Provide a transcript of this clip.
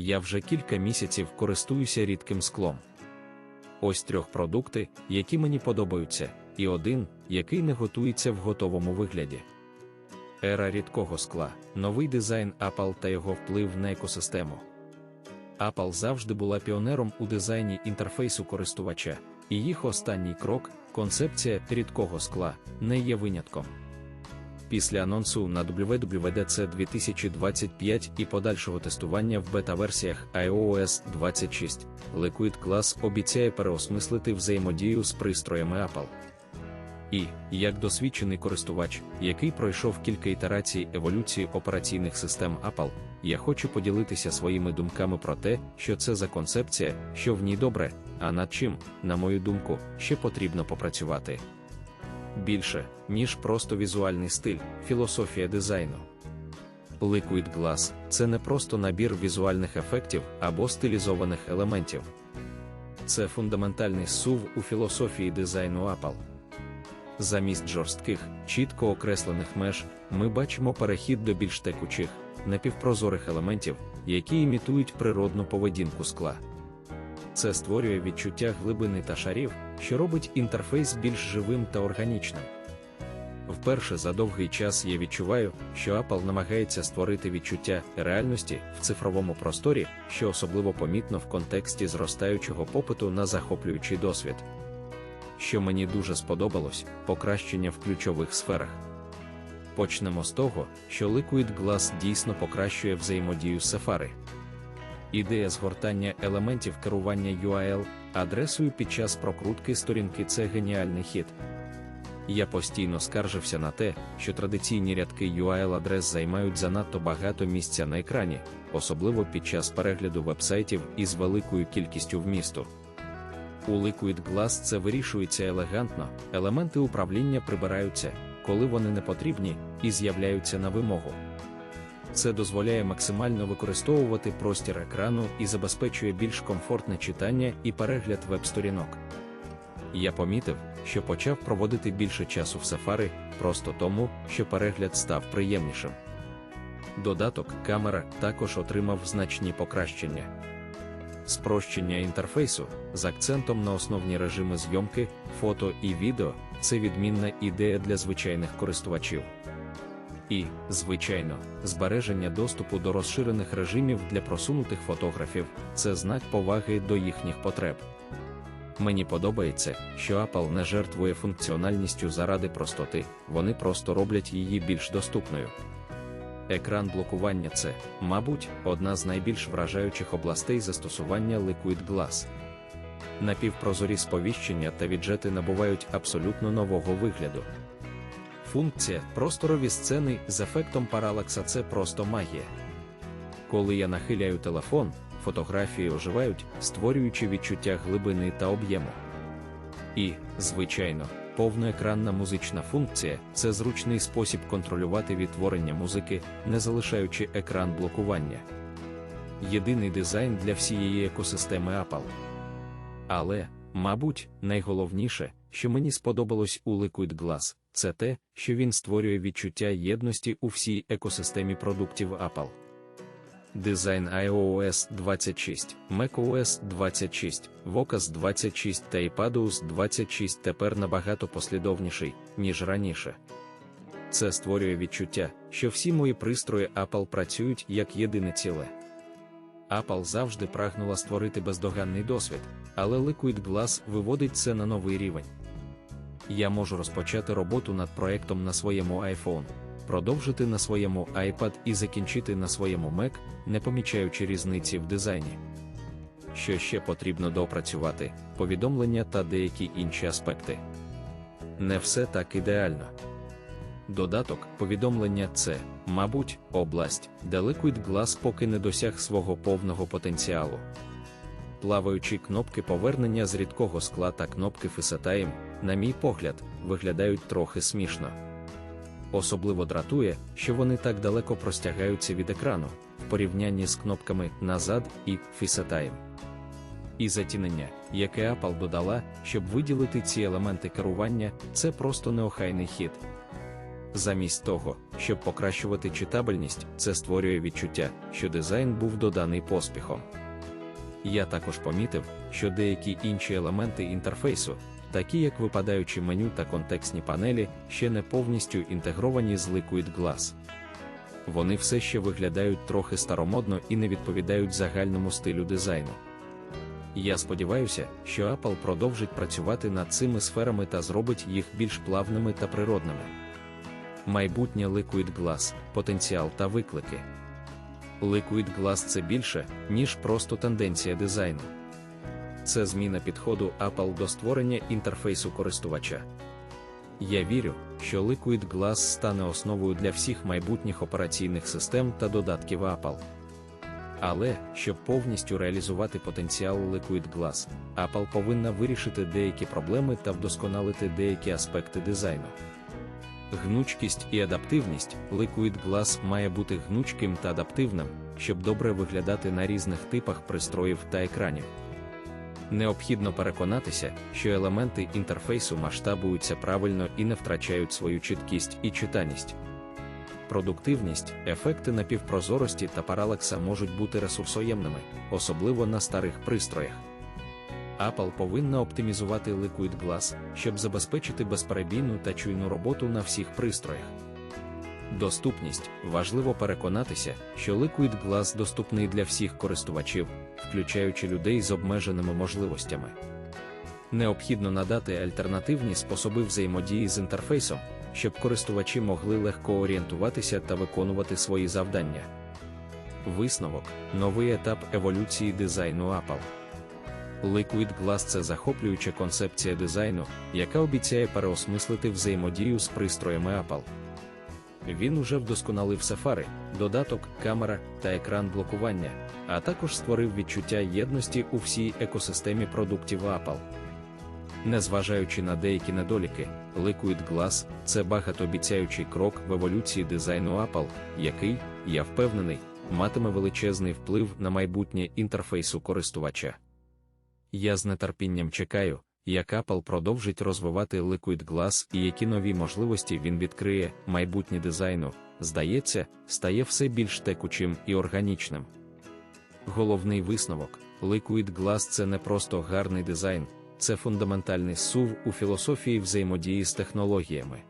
я вже кілька місяців користуюся рідким склом. Ось трьох продукти, які мені подобаються, і один, який не готується в готовому вигляді. Ера рідкого скла, новий дизайн Apple та його вплив на екосистему. Apple завжди була піонером у дизайні інтерфейсу користувача, і їх останній крок, концепція рідкого скла, не є винятком. Після анонсу на WWDC 2025 і подальшого тестування в бета-версіях iOS 26, Liquid Glass обіцяє переосмислити взаємодію з пристроями Apple. І, як досвідчений користувач, який пройшов кілька ітерацій еволюції операційних систем Apple, я хочу поділитися своїми думками про те, що це за концепція, що в ній добре, а над чим, на мою думку, ще потрібно попрацювати. Більше, ніж просто візуальний стиль, філософія дизайну. Liquid Glass – це не просто набір візуальних ефектів або стилізованих елементів. Це фундаментальний сув у філософії дизайну Apple. Замість жорстких, чітко окреслених меж, ми бачимо перехід до більш текучих, напівпрозорих елементів, які імітують природну поведінку скла. Це створює відчуття глибини та шарів, що робить інтерфейс більш живим та органічним. Вперше за довгий час я відчуваю, що Apple намагається створити відчуття реальності в цифровому просторі, що особливо помітно в контексті зростаючого попиту на захоплюючий досвід. Що мені дуже сподобалось, покращення в ключових сферах. Почнемо з того, що Liquid Glass дійсно покращує взаємодію з Safari. Ідея згортання елементів керування URL адресою під час прокрутки сторінки це геніальний хід. Я постійно скаржився на те, що традиційні рядки URL адрес займають занадто багато місця на екрані, особливо під час перегляду вебсайтів із великою кількістю вмісту. У Liquid Glass це вирішується елегантно, елементи управління прибираються, коли вони не потрібні, і з'являються на вимогу. Це дозволяє максимально використовувати простір екрану і забезпечує більш комфортне читання і перегляд веб-сторінок. Я помітив, що почав проводити більше часу в Safari, просто тому, що перегляд став приємнішим. Додаток камера також отримав значні покращення. Спрощення інтерфейсу з акцентом на основні режими зйомки, фото і відео це відмінна ідея для звичайних користувачів. І, звичайно, збереження доступу до розширених режимів для просунутих фотографів це знак поваги до їхніх потреб. Мені подобається, що Apple не жертвує функціональністю заради простоти, вони просто роблять її більш доступною. Екран блокування це, мабуть, одна з найбільш вражаючих областей застосування Liquid Glass. Напівпрозорі сповіщення та віджети набувають абсолютно нового вигляду. Функція просторові сцени з ефектом паралакса це просто магія. Коли я нахиляю телефон, фотографії оживають, створюючи відчуття глибини та об'єму. І, звичайно, повноекранна музична функція це зручний спосіб контролювати відтворення музики, не залишаючи екран блокування. Єдиний дизайн для всієї екосистеми Apple. Але, мабуть, найголовніше, що мені сподобалось у Liquid Glass, це те, що він створює відчуття єдності у всій екосистемі продуктів Apple. Дизайн iOS 26, macOS 26, vocOS 26 та iPadOS 26 тепер набагато послідовніший, ніж раніше. Це створює відчуття, що всі мої пристрої Apple працюють як єдине ціле. Apple завжди прагнула створити бездоганний досвід, але Liquid Glass виводить це на новий рівень. Я можу розпочати роботу над проектом на своєму iPhone, продовжити на своєму iPad і закінчити на своєму Mac, не помічаючи різниці в дизайні. Що ще потрібно доопрацювати, повідомлення та деякі інші аспекти. Не все так ідеально. Додаток повідомлення це, мабуть, область, де Liquid Glass поки не досяг свого повного потенціалу. Плаваючі кнопки повернення з рідкого скла та кнопки FaceTime, на мій погляд, виглядають трохи смішно. Особливо дратує, що вони так далеко простягаються від екрану в порівнянні з кнопками назад і FaceTime. І затінення, яке Apple додала, щоб виділити ці елементи керування, це просто неохайний хід. Замість того, щоб покращувати читабельність, це створює відчуття, що дизайн був доданий поспіхом. Я також помітив, що деякі інші елементи інтерфейсу, такі як випадаючі меню та контекстні панелі, ще не повністю інтегровані з Liquid Glass. Вони все ще виглядають трохи старомодно і не відповідають загальному стилю дизайну. Я сподіваюся, що Apple продовжить працювати над цими сферами та зробить їх більш плавними та природними. Майбутнє Liquid Glass, потенціал та виклики. Liquid Glass це більше, ніж просто тенденція дизайну. Це зміна підходу Apple до створення інтерфейсу користувача. Я вірю, що Liquid Glass стане основою для всіх майбутніх операційних систем та додатків Apple. Але, щоб повністю реалізувати потенціал Liquid Glass, Apple повинна вирішити деякі проблеми та вдосконалити деякі аспекти дизайну. Гнучкість і адаптивність Liquid Glass має бути гнучким та адаптивним, щоб добре виглядати на різних типах пристроїв та екранів. Необхідно переконатися, що елементи інтерфейсу масштабуються правильно і не втрачають свою чіткість і читаність. Продуктивність, ефекти напівпрозорості та паралекса можуть бути ресурсоємними, особливо на старих пристроях. Apple повинна оптимізувати Liquid Glass, щоб забезпечити безперебійну та чуйну роботу на всіх пристроях. Доступність важливо переконатися, що Liquid Glass доступний для всіх користувачів, включаючи людей з обмеженими можливостями. Необхідно надати альтернативні способи взаємодії з інтерфейсом, щоб користувачі могли легко орієнтуватися та виконувати свої завдання. Висновок новий етап еволюції дизайну Apple. Liquid Glass це захоплююча концепція дизайну, яка обіцяє переосмислити взаємодію з пристроями Apple. Він уже вдосконалив Safari, додаток, камера та екран блокування, а також створив відчуття єдності у всій екосистемі продуктів Apple. Незважаючи на деякі недоліки, Liquid Glass – це багатообіцяючий крок в еволюції дизайну Apple, який, я впевнений, матиме величезний вплив на майбутнє інтерфейсу користувача. Я з нетерпінням чекаю, як Apple продовжить розвивати Liquid Glass і які нові можливості він відкриє, майбутнє дизайну, здається, стає все більш текучим і органічним. Головний висновок: Liquid Glass це не просто гарний дизайн, це фундаментальний сув у філософії взаємодії з технологіями.